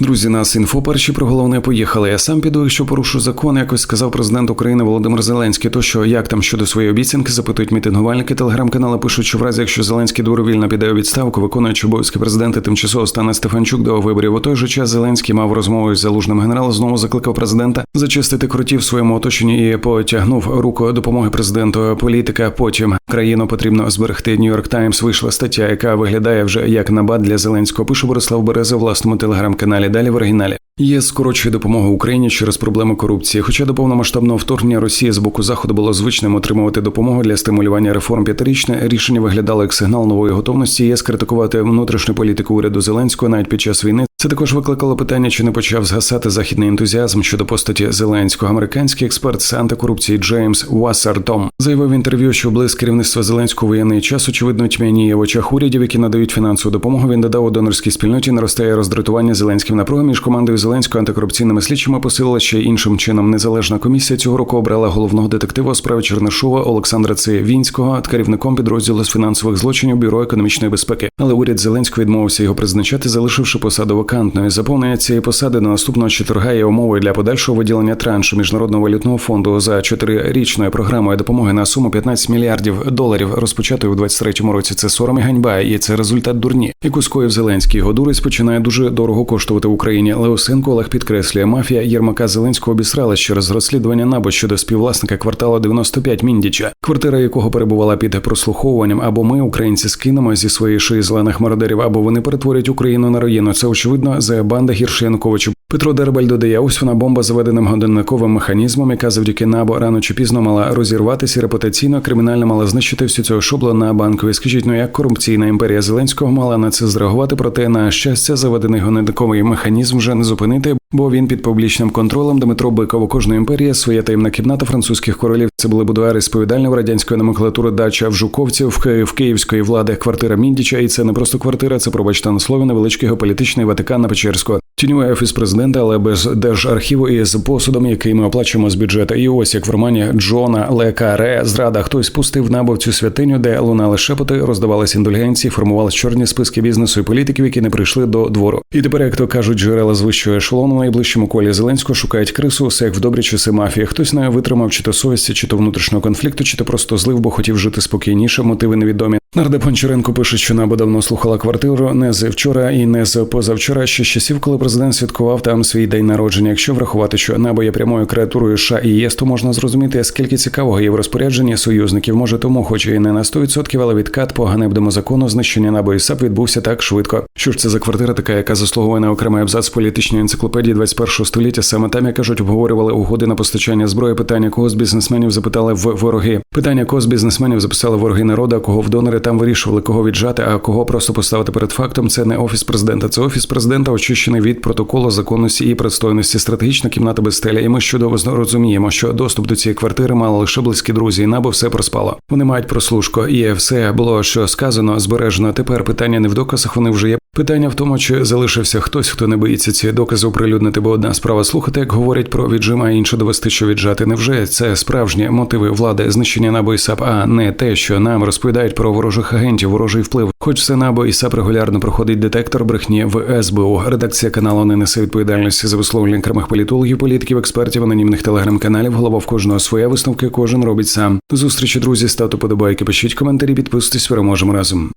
Друзі, нас інфо перші про головне поїхали. Я сам піду, якщо порушу закон, якось сказав президент України Володимир Зеленський. То що як там щодо своєї обіцянки, запитують мітингувальники. Телеграм-канали пишуть, що в разі, якщо Зеленський добровільно піде у відставку, виконуючи обов'язки президента, тимчасово стане Стефанчук до виборів. У той же час Зеленський мав розмову з залужним генералом. Знову закликав президента зачистити крутів своєму оточенні і потягнув руку допомоги президенту. Політика потім країну потрібно зберегти. Нью-Йорк Таймс вийшла стаття, яка виглядає вже як набат для Зеленського. Пише Борислав Береза в власному телеграм-каналі. Далі в оригіналі. Є скорочує допомога Україні через проблеми корупції. Хоча до повномасштабного вторгнення Росії з боку заходу було звичним отримувати допомогу для стимулювання реформ п'ятирічне рішення виглядало як сигнал нової готовності. Є скритикувати внутрішню політику уряду Зеленського навіть під час війни. Це також викликало питання, чи не почав згасати західний ентузіазм щодо постаті Зеленського. Американський експерт з антикорупції Джеймс Уассертом заявив в інтерв'ю, що близько керівництва Зеленського воєнний час очевидно тьмяніє в очах урядів, які надають фінансову допомогу. Він додав у донорській спільноті наростає роздратування Зеленським напруга між командою Зеленського антикорупційними слідчими посилила ще іншим чином. Незалежна комісія цього року обрала головного детектива у справі Чернишова Олександра Цивінського керівником підрозділу з фінансових злочинів бюро економічної безпеки. Але уряд Зеленського відмовився його призначати, залишивши посаду вакантною. Заповнення цієї посади до наступного четверга є умовою для подальшого виділення траншу міжнародного валютного фонду за чотирирічною програмою допомоги на суму 15 мільярдів доларів, розпочатою в 23-му році. Це сором і ганьба, і це результат дурні. Яку скоїв Зеленський його дурість починає дуже дорого коштувати Україні. Леосенко Олег підкреслює, мафія Єрмака Зеленського обісралась через розслідування набо щодо співвласника кварталу 95 Міндіча, квартира якого перебувала під прослуховуванням. Або ми, українці, скинемо зі своєї шиї зелених мародерів, або вони перетворять Україну на руїну. Це очевидно за банда гірше Януковичу. Петро Дербель додає, ось вона бомба заведеним годинниковим механізмом, яка завдяки набо рано чи пізно мала розірватися репутаційно, кримінально мала знищити всю цю шоблу на банкові. Скажіть, ну як корупційна імперія Зеленського мала на це зреагувати, проте на щастя, заведений годинниковий механізм вже не зупинити, бо він під публічним контролем Дмитро Биков кожної імперії своя таємна кімната французьких королів. Це були будуари сповідальні в радянської номенклатури дача в Жуковців, Київ Київської влади квартира Міндіча, і це не просто квартира, це пробачте на слові невеличкий геополітичний Ватикан на Печерську. Тіньовий офіс президента, але без держархіву і з посудом, який ми оплачуємо з бюджету. І ось як в романі Джона Лекаре зрада хтось пустив набов цю святиню, де лунали шепоти, роздавались індульгенції, формувались чорні списки бізнесу і політиків, які не прийшли до двору. І тепер, як то кажуть, джерела з вищого ешелону в найближчому колі Зеленського шукають крису, все як в добрі часи мафії. Хтось не витримав чи то совісті, чи то внутрішнього конфлікту, чи то просто злив, бо хотів жити спокійніше. Мотиви невідомі. Нардеп Гончаренко пише, що Наба давно слухала квартиру не з вчора і не з позавчора, ще часів, коли президент святкував там свій день народження. Якщо врахувати, що Наба є прямою креатурою США і ЄС, то можна зрозуміти, скільки цікавого є в розпорядженні союзників. Може, тому, хоч і не на 100%, але відкат по ганебному закону знищення Наба і САП відбувся так швидко. Що ж це за квартира, така, яка заслуговує на окремий абзац політичної енциклопедії 21 століття. Саме там, як кажуть, обговорювали угоди на постачання зброї. Питання кого з бізнесменів запитали в вороги. Питання кого з бізнесменів записали вороги народу, а кого в донори там вирішували, кого віджати, а кого просто поставити перед фактом. Це не офіс президента, це офіс президента, очищений від протоколу законності і пристойності, стратегічна кімната без стеля. І ми чудово розуміємо, що доступ до цієї квартири мали лише близькі друзі, і набо все проспало. Вони мають прослушку, і все було що сказано, збережено. Тепер питання не в доказах, вони вже є. Питання в тому, чи залишився хтось, хто не боїться ці докази оприлюднити, бо одна справа слухати, як говорять про віджим, а інша довести, що віджати. Невже це справжні мотиви влади знищення набо і САП, а не те, що нам розповідають про ворожих агентів, ворожий вплив. Хоч все набо і САП регулярно проходить детектор брехні в СБУ. Редакція каналу не несе відповідальності за висловлення окремих політологів, політиків, експертів, анонімних телеграм-каналів. Голова в кожного своя висновки, кожен робить сам. До зустрічі, друзі, ставте подобайки, пишіть коментарі, підписуйтесь, переможемо разом.